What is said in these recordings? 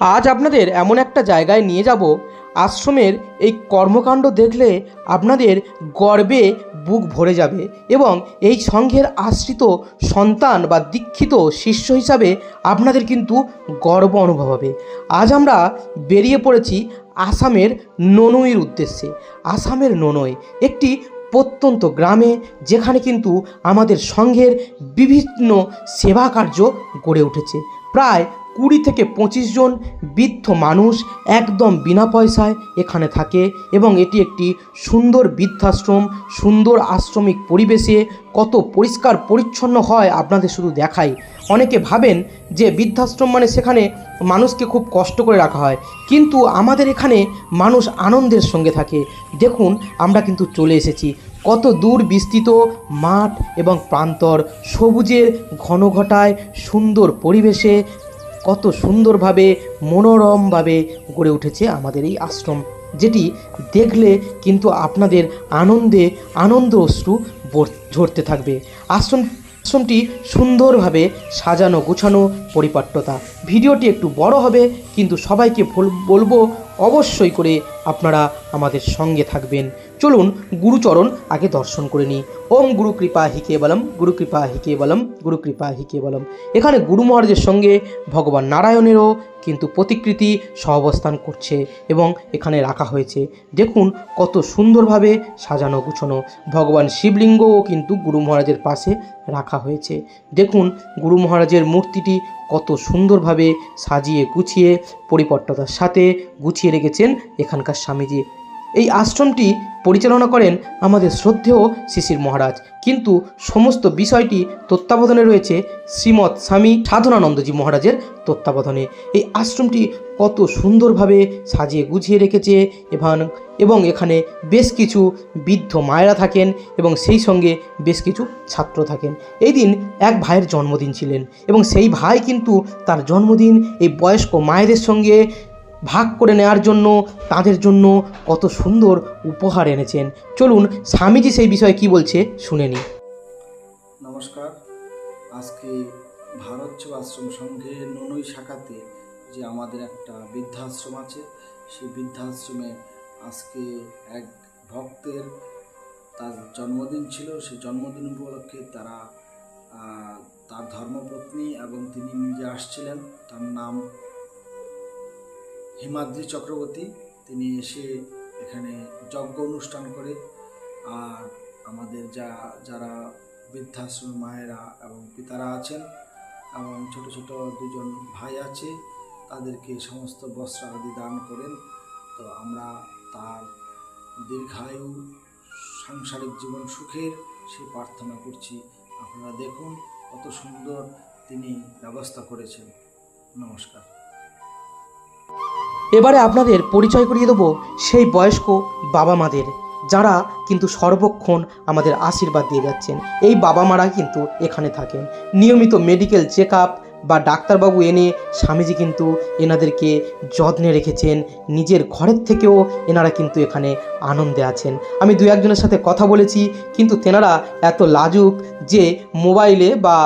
আজ আপনাদের এমন একটা জায়গায় নিয়ে যাব। আশ্রমের এই কর্মকাণ্ড দেখলে আপনাদের গর্বে বুক ভরে যাবে এবং এই সংঘের আশ্রিত সন্তান বা দীক্ষিত শিষ্য হিসাবে আপনাদের কিন্তু গর্ব অনুভব হবে। আজ আমরা বেরিয়ে পড়েছি আসামের ননইয়ের উদ্দেশ্যে। আসামের ননই একটি প্রত্যন্ত গ্রামে যেখানে কিন্তু আমাদের সংঘের বিভিন্ন সেবা কার্য গড়ে উঠেছে। প্রায় কুড়ি থেকে পঁচিশ জন বৃদ্ধ মানুষ একদম বিনা পয়সায় এখানে থাকে এবং এটি একটি সুন্দর বৃদ্ধাশ্রম, সুন্দর আশ্রমিক পরিবেশে কত পরিষ্কার পরিচ্ছন্ন হয় আপনাদের শুধু দেখাই। অনেকে ভাবেন যে বৃদ্ধাশ্রম মানে সেখানে মানুষকে খুব কষ্ট করে রাখা হয়, কিন্তু আমাদের এখানে মানুষ আনন্দের সঙ্গে থাকে। দেখুন, আমরা কিন্তু চলে এসেছি। কত দূর বিস্তৃত মাঠ এবং প্রান্তর, সবুজের ঘন ঘটায় সুন্দর পরিবেশে কত সুন্দরভাবে, মনোরমভাবে গড়ে উঠেছে আমাদের এই আশ্রম, যেটি দেখলে কিন্তু আপনাদের আনন্দে আনন্দ অশ্রু ঝরতে থাকবে। আশ্রম, আশ্রমটি সুন্দরভাবে সাজানো, গোছানো পরিপাট্যতা। ভিডিওটি একটু বড় হবে, কিন্তু সবাইকে বল- বলব অবশ্যই করে আপনারা আমাদের সঙ্গে থাকবেন। চলুন গুরুচরণ আগে দর্শন করে নিই। ওম গুরু কৃপা হিকে বলম গুরু কৃপা হিকে বলম গুরু কৃপা হিকে বলম এখানে গুরু মহারাজের সঙ্গে ভগবান নারায়ণেরও কিন্তু প্রতিকৃতি সহাবস্থান করছে এবং এখানে রাখা হয়েছে। দেখুন কত সুন্দরভাবে সাজানো গুছানো। ভগবান শিবলিঙ্গও কিন্তু গুরু মহারাজের পাশে রাখা হয়েছে। দেখুন গুরু মহারাজের মূর্তিটি কত সুন্দরভাবে সাজিয়ে গুছিয়ে পরিপট্টতার সাথে গুছিয়ে রেখেছেন এখানকার স্বামীজি। এই আশ্রমটি পরিচালনা করেন আমাদের শ্রদ্ধেয় শিশির মহারাজ। কিন্তু সমস্ত বিষয়টি তত্ত্বাবধানে রয়েছে শ্রীমৎ স্বামী সাধনানন্দজি মহারাজের তত্ত্বাবধানে। এই আশ্রমটি কত সুন্দরভাবে সাজিয়ে গুছিয়ে রেখেছে এবং এবং এখানে বেশ কিছু বৃদ্ধ মায়েরা থাকেন এবং সেই সঙ্গে বেশ কিছু ছাত্র থাকেন। এই দিন এক ভাইয়ের জন্মদিন ছিলেন, এবং সেই ভাই কিন্তু তার জন্মদিন এই বয়স্ক মায়েদের সঙ্গে ভাগ করে নেওয়ার জন্য, তাদের জন্য কত সুন্দর উপহার এনেছেন। চলুন, স্বামীজি সেই বিষয়ে কি বলছে শুনে নিই। নমস্কার। আজকে ভারত আশ্রম সংঘের ননই শাখাতে যে আমাদের একটা বৃদ্ধাশ্রম আছে, সেই বৃদ্ধাশ্রমে আজকে এক ভক্তের তার জন্মদিন ছিল। সেই জন্মদিন উপলক্ষে তারা তার ধর্মপত্নী এবং তিনি নিজে আসছিলেন। তার নাম হিমাদ্রি চক্রবর্তী, তিনি এসে এখানে যজ্ঞ অনুষ্ঠান করে আর আমাদের যা, যারা বৃদ্ধাশ্রম মায়েরা এবং পিতারা আছেন এবং ছোট ছোট দুজন ভাই আছে, তাদেরকে সমস্ত বস্ত্র আদি দান করেন। তো আমরা তার দীর্ঘায়ু সাংসারিক জীবন সুখের সে প্রার্থনা করছি। আপনারা দেখুন কত সুন্দর তিনি ব্যবস্থা করেছেন। নমস্কার। এবারে আপনাদের পরিচয় করিয়ে দেবো সেই বয়স্ক বাবা মাদের যারা কিন্তু সর্বক্ষণ আমাদের আশীর্বাদ দিয়ে যাচ্ছেন। এই বাবা মারা কিন্তু এখানে থাকেন। নিয়মিত মেডিকেল চেক আপ বা ডাক্তারবাবু এনে স্বামীজি কিন্তু এনাদেরকে যত্নে রেখেছেন। নিজের ঘরের থেকেও এনারা কিন্তু এখানে আনন্দে আছেন। আমি দু একজনের সাথে কথা বলেছি, কিন্তু তেনারা এত লাজুক যে মোবাইলে বা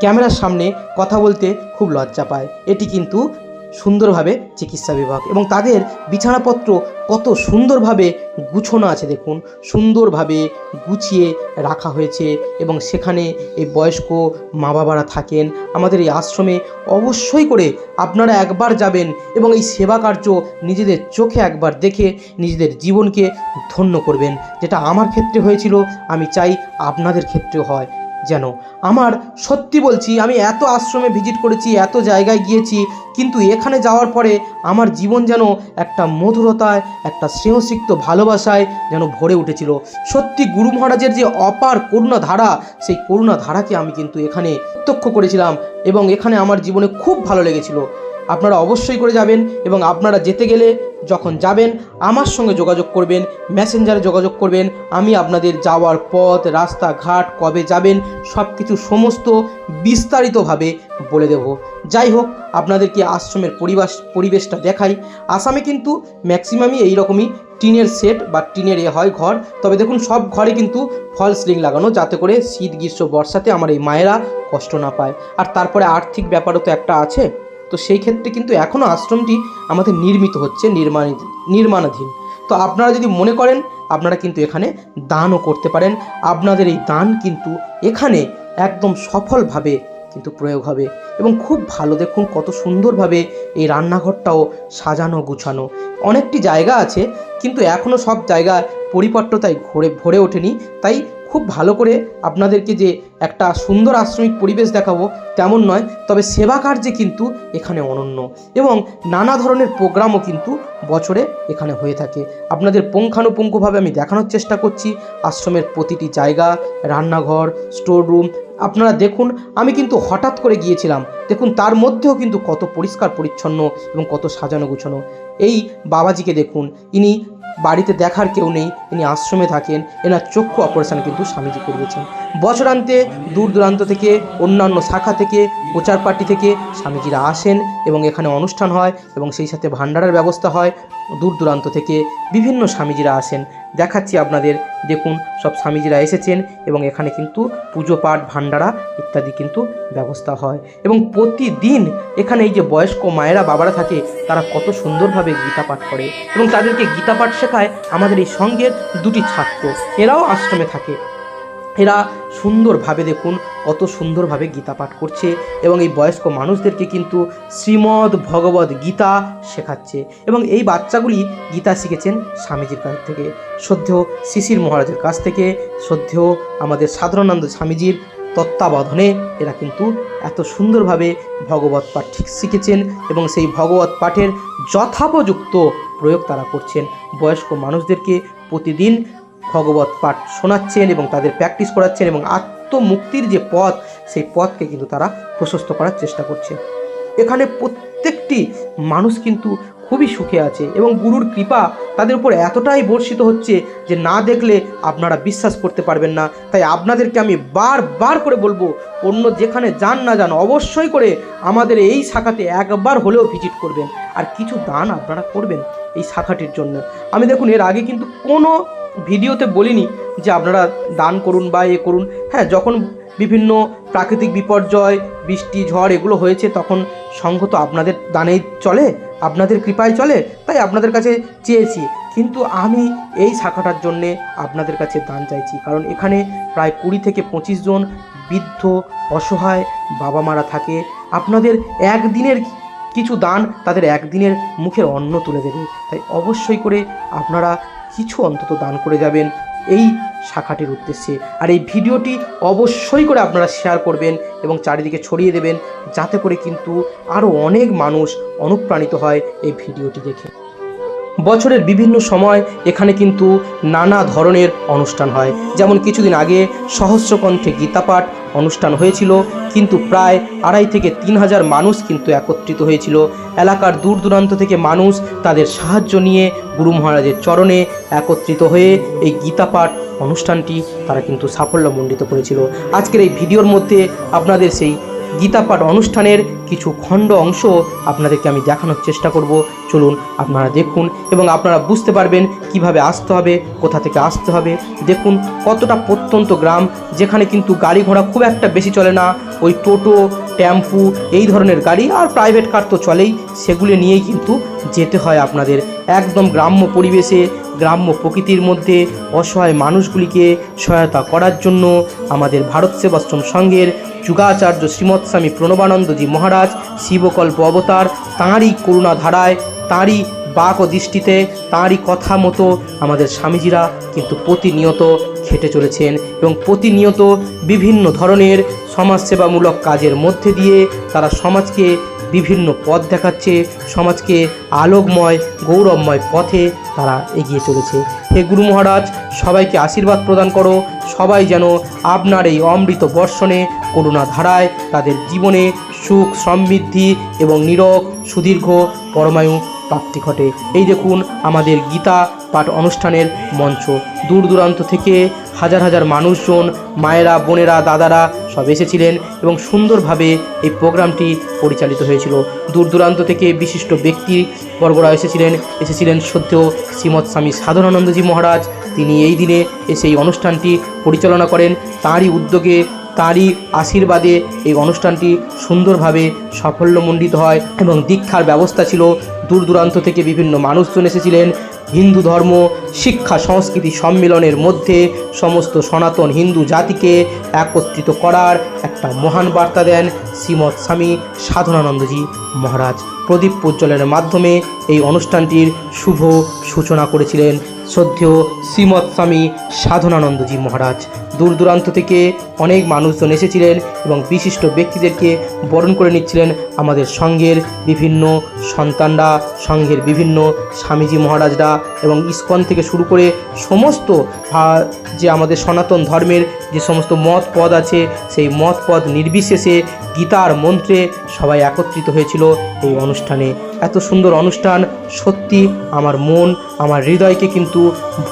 ক্যামেরার সামনে কথা বলতে খুব লজ্জা পায়। এটি কিন্তু সুন্দরভাবে চিকিৎসা বিভাগ এবং তাদের বিছানাপত্র কত সুন্দরভাবে গুছানো আছে দেখুন, সুন্দরভাবে গুছিয়ে রাখা হয়েছে এবং সেখানে এই বয়স্ক মা বাবারা থাকেন। আমাদের এই আশ্রমে অবশ্যই করে আপনারা একবার যাবেন এবং এই সেবা কার্য নিজেদের চোখে একবার দেখে নিজেদের জীবনকে ধন্য করবেন। যেটা আমার ক্ষেত্রে হয়েছিল, আমি চাই আপনাদের ক্ষেত্রেও হয় যেন। আমার সত্যি বলছি, আমি এত আশ্রমে ভিজিট করেছি, এত জায়গায় গিয়েছি কিন্তু এখানে যাওয়ার পরে আমার জীবন যেন একটা মধুরতায়, একটা স্নেহসিক্ত ভালোবাসায় যেন ভরে উঠেছিল। সত্যি গুরু মহারাজের যে অপার করুণা ধারা সেই করুণা ধারাকে আমি কিন্তু এখানে প্রত্যক্ষ করেছিলাম এবং এখানে আমার জীবনে খুব ভালো লেগেছিল। আপনারা অবশ্যই করে যাবেন এবং আপনারা যেতে গেলে যখন যাবেন, আমার সঙ্গে যোগাযোগ করবেন, মেসেঞ্জারে যোগাযোগ করবেন, আমি আপনাদের যাওয়ার পথ, রাস্তাঘাট, কবে যাবেন সব কিছু সমস্ত বিস্তারিতভাবে বলে দেব। যাই হোক, আপনাদেরকে আশ্রমের পরিবেশ, পরিবেশটা দেখাই। আসামে কিন্তু ম্যাক্সিমামই এই রকমই টিনের সেট বা টিনের এ হয় ঘর। তবে দেখুন, সব ঘরে কিন্তু ফল সিলিং লাগানো, যাতে করে শীত, গ্রীষ্ম, বর্ষাতে আমার এই মায়েরা কষ্ট না পায়। আর তারপরে আর্থিক ব্যাপারও তো একটা আছে। তো সেই ক্ষেত্রে কিন্তু এখনও আশ্রমটি আমাদের নির্মিত হচ্ছে, নির্মাণ, নির্মাণাধীন। তো আপনারা যদি মনে করেন, আপনারা কিন্তু এখানে দানও করতে পারেন। আপনাদের এই দান কিন্তু এখানে একদম সফলভাবে কিন্তু প্রয়োগ হবে। এবং খুব ভালো দেখুন কত সুন্দরভাবে এই রান্নাঘরটাও সাজানো গুছানো। অনেকটি জায়গা আছে, কিন্তু এখনও সব জায়গা পরিপট্টতায় ঘরে, ভরে ওঠেনি। তাই খুব ভালো করে আপনাদেরকে যে একটা সুন্দর আশ্রমিক পরিবেশ দেখাবো, তেমন নয়, তবে সেবা কার্যে কিন্তু এখানে অনন্য এবং নানা ধরনের প্রোগ্রামও কিন্তু বছরে এখানে হয়ে থাকে। আপনাদের পুঙ্খানুপুঙ্খভাবে আমি দেখানোর চেষ্টা করছি, আশ্রমের প্রতিটি জায়গা, রান্নাঘর স্টোর রুম আপনারা দেখুন, আমি কিন্তু হঠাৎ করে গিয়েছিলাম, দেখুন তার মধ্যেও কিন্তু কত পরিষ্কার পরিচ্ছন্ন এবং কত সাজানো গুছানো এই বাবাজিকে দেখুন, ইনি বাড়িতে দেখার কেউ নেই। তিনি আশ্রমে থাকেন। এনার চক্ষু অপারেশন কিন্তু স্বামীজি করিয়েছেন। বছরান্তে দূর দূরান্ত থেকে, অন্যান্য শাখা থেকে প্রচার পার্টি থেকে স্বামীজিরা আসেন এবং এখানে অনুষ্ঠান হয় এবং সেই সাথে ভান্ডারের ব্যবস্থা হয়। দূর দূরান্ত থেকে বিভিন্ন স্বামীজিরা আসেন। দেখাচ্ছি আপনাদের, দেখুন, সব স্বামীজিরা এসেছেন এবং এখানে কিন্তু পুজো পাঠ ভান্ডারা ইত্যাদি কিন্তু ব্যবস্থা হয়। এবং প্রতিদিন এখানে এই যে বয়স্ক মায়েরা, বাবারা থাকে, তারা কত সুন্দরভাবে গীতা পাঠ করে এবং তাদেরকে গীতা পাঠ শেখায় আমাদের এই সঙ্গের দুটি ছাত্র। এরাও আশ্রমে থাকে। এরা সুন্দরভাবে দেখুন কত সুন্দরভাবে গীতা পাঠ করছে এবং এই বয়স্ক মানুষদেরকে কিন্তু শ্রীমদ্ ভগবদ গীতা শেখাচ্ছে এবং এই বাচ্চাগুলি গীতা শিখেছেন স্বামীজির কাছ থেকে। শ্রদ্ধেয় শিশির মহারাজের কাছ থেকে, শ্রদ্ধেয় আমাদের সাধারণানন্দ স্বামীজির তত্ত্বাবধানে এরা কিন্তু এত সুন্দরভাবে ভগবত পাঠ ঠিক শিখেছেন এবং সেই ভগবত পাঠের যথাপযুক্ত প্রয়োগ তারা করছেন। বয়স্ক মানুষদেরকে প্রতিদিন ভগবত পাঠ শোনাচ্ছেন এবং তাদের প্র্যাকটিস করাচ্ছেন এবং আত্মমুক্তির যে পথ, সেই পথকে কিন্তু তারা প্রশস্ত করার চেষ্টা করছে। এখানে প্রত্যেকটি মানুষ কিন্তু খুবই সুখে আছে এবং গুরুর কৃপা তাদের উপর এতটাই বর্ষিত হচ্ছে যে না দেখলে আপনারা বিশ্বাস করতে পারবেন না। তাই আপনাদেরকে আমি বারবার করে বলব, অন্য যেখানে যান না যান, অবশ্যই করে আমাদের এই শাখাতে একবার হলেও ভিজিট করবেন। আর কিছু দান আপনারা করবেন এই শাখাটির জন্য। আমি দেখুন, এর আগে কিন্তু কোনো ভিডিওতে বলিনি যে আপনারা দান করুন বা এ করুন। হ্যাঁ যখন বিভিন্ন প্রাকৃতিক বিপর্যয়, বৃষ্টি, ঝড় এগুলো হয়েছে, তখন সংঘ তো আপনাদের দানেই চলে, আপনাদের কৃপায় চলে, তাই আপনাদের কাছে চেয়েছি। কিন্তু আমি এই শাখাটার জন্যে আপনাদের কাছে দান চাইছি। কারণ এখানে প্রায় কুড়ি থেকে পঁচিশ জন বৃদ্ধ অসহায় বাবা মারা থাকে। আপনাদের একদিনের কিছু দান তাদের একদিনের মুখের অন্ন তুলে দেবে। তাই অবশ্যই করে আপনারা কিছু অন্তত দান করে যাবেন এই শাখাটির উদ্দেশ্যে। আর এই ভিডিওটি অবশ্যই করে আপনারা শেয়ার করবেন এবং চারিদিকে ছড়িয়ে দেবেন যাতে করে কিন্তু আরও অনেক মানুষ অনুপ্রাণিত হয় এই ভিডিওটি দেখে। বছরের বিভিন্ন সময় এখানে কিন্তু নানা ধরনের অনুষ্ঠান হয়। যেমন কিছুদিন আগে সহস্রকণ্ঠে গীতাপাঠ অনুষ্ঠান হয়েছিল, কিন্তু প্রায় আড়াই থেকে তিন হাজার মানুষ কিন্তু একত্রিত হয়েছিল। এলাকার দূর দূরান্ত থেকে মানুষ তাদের সাহায্য নিয়ে গুরু মহারাজের চরণে একত্রিত হয়ে এই গীতাপাঠ অনুষ্ঠানটি তারা কিন্তু সাফল্যমণ্ডিত করেছিল। আজকের এই ভিডিওর মধ্যে আপনাদের সেই গীতাপাঠ অনুষ্ঠানের কিছু খণ্ড অংশ আপনাদেরকে আমি দেখানোর চেষ্টা করব। চলুন আপনারা দেখুন এবং আপনারা বুঝতে পারবেন কীভাবে আসতে হবে, কোথা থেকে আসতে হবে। দেখুন কতটা প্রত্যন্ত গ্রাম, যেখানে কিন্তু গাড়ি ঘোড়া খুব একটা বেশি চলে না। ওই টোটো, টেম্পু, এই ধরনের গাড়ি আর প্রাইভেট কার তো চলেই। সেগুলি নিয়েই কিন্তু যেতে হয় আপনাদের। একদম গ্রাম্য পরিবেশে গ্রাম্য প্রকৃতির মধ্যে অসহায় মানুষগুলিকে সহায়তা করার জন্য আমাদের ভারত সেবাশ্রম সংঘের যুগাচার্য শ্রীমৎ স্বামী প্রণবানন্দজি মহারাজ শিবকল্প অবতার, তাঁরই করুণা ধারায়, তাঁরই বাক ও দৃষ্টিতে, তাঁরই কথা মতো আমাদের স্বামীজিরা কিন্তু প্রতিনিয়ত খেটে চলেছেন এবং প্রতিনিয়ত বিভিন্ন ধরনের সমাজসেবামূলক কাজের মধ্যে দিয়ে তারা সমাজকে বিভিন্ন পথ দেখাচ্ছে। সমাজকে আলোকময়, গৌরবময় পথে তারা এগিয়ে চলেছে। হে গুরু মহারাজ, সবাইকে আশীর্বাদ প্রদান করো। সবাই যেন আপনার এই অমৃত বর্ষণে করুণা ধারায় তাদের জীবনে সুখ, সমৃদ্ধি এবং নীরব সুদীর্ঘ পরমায়ু প্রাপ্তি ঘটে। এই দেখুন আমাদের গীতা পাঠ অনুষ্ঠানের মঞ্চ। দূর দূরান্ত থেকে হাজার হাজার মানুষজন, মায়েরা, বোনেরা, দাদারা সব এসেছিলেন এবং সুন্দরভাবে এই প্রোগ্রামটি পরিচালিত হয়েছিল। দূর দূরান্ত থেকে বিশিষ্ট ব্যক্তি বর্গরা এসেছিলেন। এসেছিলেন সত্যেও শ্রীমৎ স্বামী সাধনানন্দজি মহারাজ। তিনি এই দিনে এসে এই অনুষ্ঠানটি পরিচালনা করেন। তাঁরই উদ্যোগে, তাঁরই আশীর্বাদে এই অনুষ্ঠানটি সুন্দরভাবে সাফল্যমণ্ডিত হয় এবং দীক্ষার ব্যবস্থা ছিল। দূর দূরান্ত থেকে বিভিন্ন মানুষজন এসেছিলেন। হিন্দু ধর্ম, শিক্ষা, সংস্কৃতি সম্মেলনের মধ্যে সমস্ত সনাতন হিন্দু জাতিকে একত্রিত করার একটা মহান বার্তা দেন শ্রীমৎ স্বামী সাধনানন্দজি মহারাজ। প্রদীপ প্রজ্বলনের মাধ্যমে এই অনুষ্ঠানটির শুভ সূচনা করেছিলেন শ্রদ্ধেয় শ্রীমৎ স্বামী সাধনানন্দজি মহারাজ। দূর দূরান্ত থেকে অনেক মানুষজন এসেছিলেন এবং বিশিষ্ট ব্যক্তিদেরকে বরণ করে নিচ্ছিলেন আমাদের সঙ্ঘের বিভিন্ন সন্তানরা সঙ্ঘের বিভিন্ন স্বামীজি মহারাজরা এবং ইস্কন থেকে শুরু করে সমস্ত যে আমাদের সনাতন ধর্মের যে সমস্ত মত পদ আছে, সেই মত পদ নির্বিশেষে গীতার মন্ত্রে সবাই একত্রিত হয়েছিল এই অনুষ্ঠানে। এত সুন্দর অনুষ্ঠান, সত্যি আমার মন, আমার হৃদয়কে কিন্তু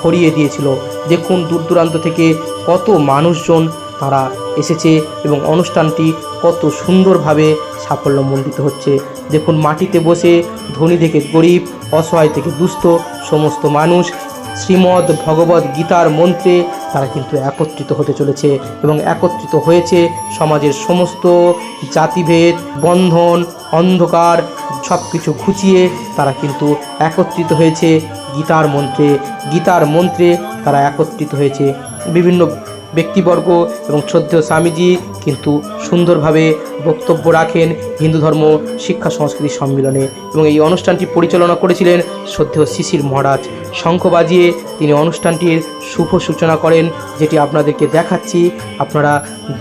ভরিয়ে দিয়েছিল। দেখুন দূর দূরান্ত থেকে কত মানুষজন তারা এসেছে এবং অনুষ্ঠানটি কত সুন্দরভাবে সাফল্যমণ্ডিত হচ্ছে। দেখুন, মাটিতে বসে ধনী থেকে গরিব, অসহায় থেকে দুস্থ সমস্ত মানুষ শ্রীমদ্ ভগবত গীতার মন্ত্রে তারা কিন্তু একত্রিত হতে চলেছে এবং একত্রিত হয়েছে সমাজের সমস্ত জাতিভেদ, বন্ধন, অন্ধকার সব কিছু ঘুচিয়ে তারা কিন্তু একত্রিত হয়েছে গীতার মন্ত্রে। গীতার মন্ত্রে তারা একত্রিত হয়েছে। বিভিন্ন ব্যক্তিবর্গ এবং শ্রদ্ধেয় স্বামীজি কিন্তু সুন্দরভাবে বক্তব্য রাখেন হিন্দু ধর্ম, শিক্ষা, সংস্কৃতি সম্মেলনে এবং এই অনুষ্ঠানটি পরিচালনা করেছিলেন শ্রদ্ধেয় শিশির মহারাজ। শঙ্খ বাজিয়ে তিনি অনুষ্ঠানটির শুভ সূচনা করেন, যেটি আপনাদেরকে দেখাচ্ছি, আপনারা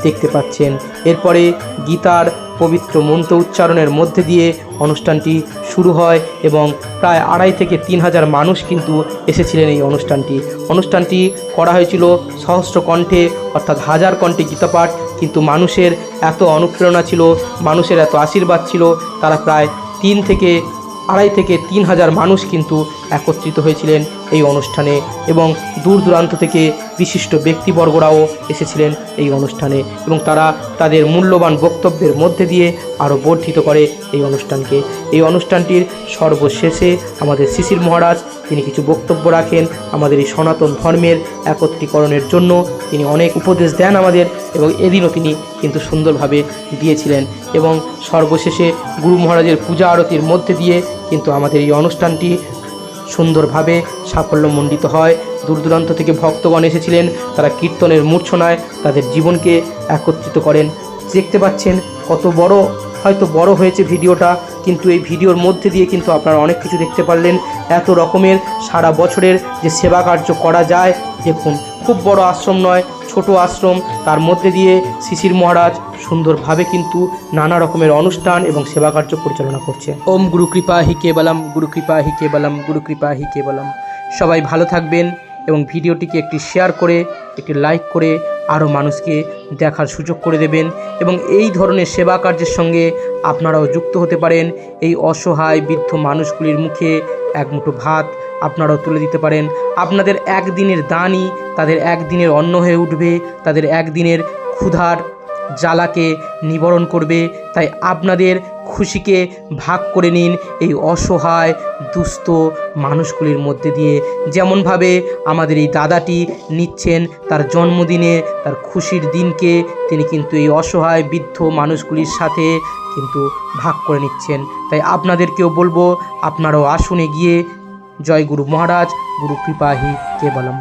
দেখতে পাচ্ছেন। এরপরে গীতার পবিত্র মন্ত্র উচ্চারণের মধ্যে দিয়ে অনুষ্ঠানটি শুরু হয় এবং প্রায় আড়াই থেকে তিন হাজার মানুষ কিন্তু এসেছিলেন এই অনুষ্ঠানটি। অনুষ্ঠানটি করা হয়েছিল সহস্র কণ্ঠে, অর্থাৎ হাজার কণ্ঠে গীতাপাঠ, কিন্তু মানুষের এত অনুপ্রেরণা ছিল, মানুষের এত আশীর্বাদ ছিল, তারা প্রায় তিন থেকে, আড়াই থেকে তিন হাজার মানুষ কিন্তু একত্রিত হয়েছিলেন। এই অনুষ্ঠানে এবং দূর দূরান্ত থেকে বিশিষ্ট ব্যক্তিবর্গরাও এসেছিলেন এই অনুষ্ঠানে এবং তারা তাদের মূল্যবান বক্তব্যের মধ্যে দিয়ে আরও বর্ধিত করে এই অনুষ্ঠানকে। এই অনুষ্ঠানটির সর্বশেষে আমাদের শিশির মহারাজ তিনি কিছু বক্তব্য রাখেন আমাদের এই সনাতন ধর্মের একত্রীকরণের জন্য। তিনি অনেক উপদেশ দেন আমাদের এবং এদিনও তিনি কিন্তু সুন্দরভাবে দিয়েছিলেন এবং সর্বশেষে গুরু মহারাজের পূজা আরতির মধ্যে দিয়ে কিন্তু আমাদের এই অনুষ্ঠানটি সুন্দরভাবে সাফল্যমণ্ডিত হয়। দূর দূরান্ত থেকে ভক্তগণ এসেছিলেন। তারা কীর্তনের মূর্ছনায় তাদের জীবনকে একত্রিত করেন। দেখতে পাচ্ছেন কত বড়, হয়তো বড় হয়েছে ভিডিওটা, কিন্তু এই ভিডিওর মধ্যে দিয়ে কিন্তু আপনারা অনেক কিছু দেখতে পারলেন। এত রকমের সারা বছরের যে সেবা কার্য করা যায়, দেখুন, খুব বড় আশ্রম নয় ছোট আশ্রম, তার মধ্যে দিয়ে শিশির মহারাজ সুন্দরভাবে কিন্তু নানা রকমের অনুষ্ঠান এবং সেবা কার্য পরিচালনা করছে। ওম গুরু কৃপা হি কেবলম, গুরু কৃপা হি কেবলম, গুরু কৃপা হি কেবলম। সবাই ভালো থাকবেন এবং ভিডিওটিকে একটি শেয়ার করে, একটি লাইক করে আরও মানুষকে দেখার সুযোগ করে দেবেন এবং এই ধরনের সেবা কার্যের সঙ্গে আপনারাও যুক্ত হতে পারেন। এই অসহায় বৃদ্ধ মানুষগুলির মুখে এক মুঠো ভাত আপনারাও তুলে দিতে পারেন। আপনাদের একদিনের দানই তাদের একদিনের অন্ন হয়ে উঠবে। তাদের একদিনের ক্ষুধার জ্বালাকে নিবরণ করবে। তাই আপনাদের খুশিকে ভাগ করে নিন এই অসহায়, দুস্থ মানুষগুলির মধ্যে দিয়ে। যেমনভাবে আমাদের এই দাদাটি নিচ্ছেন, তার জন্মদিনে, তার খুশির দিনকে তিনি কিন্তু এই অসহায়, বৃদ্ধ মানুষগুলির সাথে কিন্তু ভাগ করে নিচ্ছেন। তাই আপনাদেরকেও বলব, আপনারাও আসুনে গিয়ে জয় গুরু মহারাজ গুরু কৃপাহি কে বলম